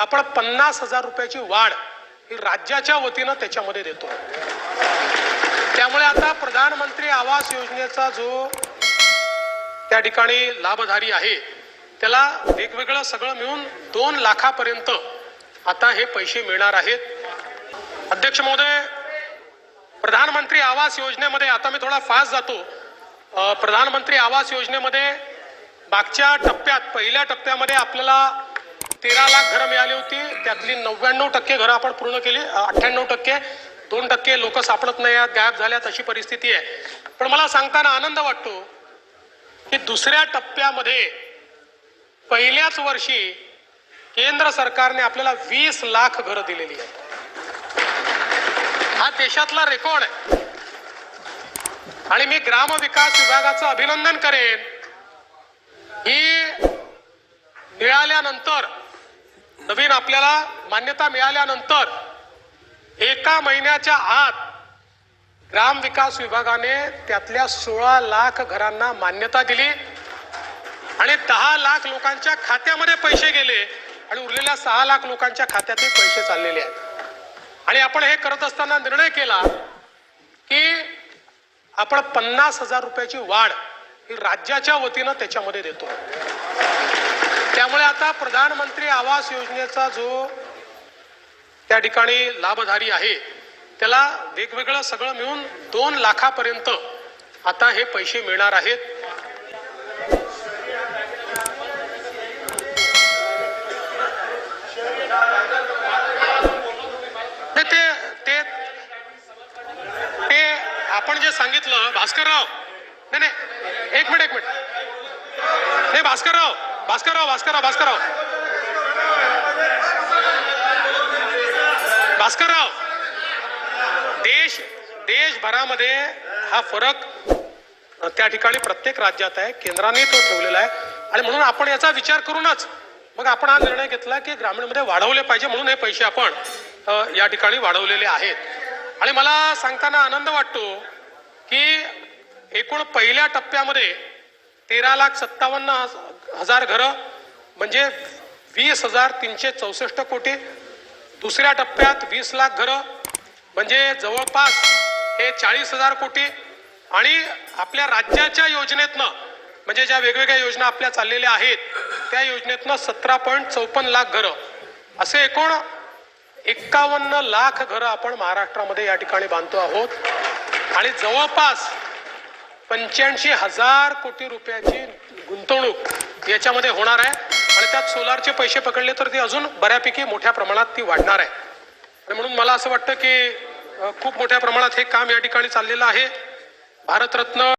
आपण पन्नास हजार रुपयाची वाढ ही राज्याच्या वतीनं त्याच्यामध्ये देतो. त्यामुळे आता प्रधानमंत्री आवास योजनेचा जो त्या ठिकाणी लाभधारी आहे त्याला वेगवेगळं सगळं मिळून दोन लाखापर्यंत आता हे पैसे मिळणार आहेत. अध्यक्ष महोदय प्रधानमंत्री आवास योजनेमध्ये आता मी थोडा फास्ट जातो. प्रधानमंत्री आवास योजनेमध्ये मागच्या टप्प्यात पहिल्या टप्प्यामध्ये आपल्याला तेरा लाख घरं मिळाली होती. त्यातली नव्याण्णव टक्के घरं आपण पूर्ण केली. अठ्ठ्याण्णव टक्के दोन टक्के लोक सापडत नाही आहेत गायब झाल्यात अशी परिस्थिती आहे. पण मला सांगताना आनंद वाटतो की दुसऱ्या टप्प्यामध्ये पहिल्याच वर्षी केंद्र सरकारने आपल्याला वीस लाख घरं दिलेली आहे हा देशातला रेकॉर्ड आहे. आणि मी ग्रामविकास विभागाचं अभिनंदन करेन. ही मिळाल्यानंतर नवीन आपल्याला मान्यता मिळाल्यानंतर एका महिन्याच्या आत ग्रामविकास विभागाने त्यातल्या सोळा लाख घरांना मान्यता दिली आणि दहा लाख लोकांच्या खात्यामध्ये पैसे गेले आणि उरलेल्या सहा लाख लोकांच्या खात्यातही पैसे चाललेले आहेत. आणि आपण हे करत असताना निर्णय केला की आपण पन्नास हजार रुपयाची वाढ ही राज्याच्या वतीनं त्याच्यामध्ये देतो. त्यामुळे आता प्रधानमंत्री आवास योजनेचा जो त्या ठिकाणी लाभधारी आहे त्याला वेगवेगळं सगळं मिळून दोन लाखापर्यंत आता हे पैसे मिळणार आहेत. नाही ते ते ते आपण जे सांगितलं भास्करराव नाही नाही एक मिनिट एक मिनिट. नाही भास्करराव भास्करराव भास्करराव भास्करराव. भास्करराव देश देशभरामध्ये हा फरक त्या ठिकाणी प्रत्येक राज्यात आहे केंद्राने तो ठेवलेला आहे. आणि म्हणून आपण याचा विचार करूनच मग आपण हा निर्णय घेतला की ग्रामीणमध्ये वाढवले पाहिजे म्हणून हे पैसे आपण या ठिकाणी वाढवलेले आहेत. आणि मला सांगताना आनंद वाटतो की एकूण पहिल्या टप्प्यामध्ये तेरा लाख सत्तावन्न हजार घरं म्हणजे वीस हजार तीनशे चौसष्ट कोटी. दुसऱ्या टप्प्यात वीस लाख घरं म्हणजे जवळपास हे चाळीस हजार कोटी. आणि आपल्या राज्याच्या योजनेतनं म्हणजे ज्या वेगवेगळ्या योजना आपल्या चाललेल्या आहेत त्या योजनेतनं सतरा पॉईंट चौपन्न लाख घरं. असे एकूण एक्कावन्न लाख घरं आपण महाराष्ट्रामध्ये या ठिकाणी बांधतो आहोत. आणि जवळपास पंच्याऐंशी हजार कोटी रुपयाची गुंतवणूक याच्यामध्ये होणार आहे. आणि त्यात सोलारचे पैसे पकडले तर ते अजून बऱ्यापैकी मोठ्या प्रमाणात ती वाढणार आहे. आणि म्हणून मला असं वाटतं की खूप मोठ्या प्रमाणात हे काम या ठिकाणी चाललेलं आहे. भारतरत्न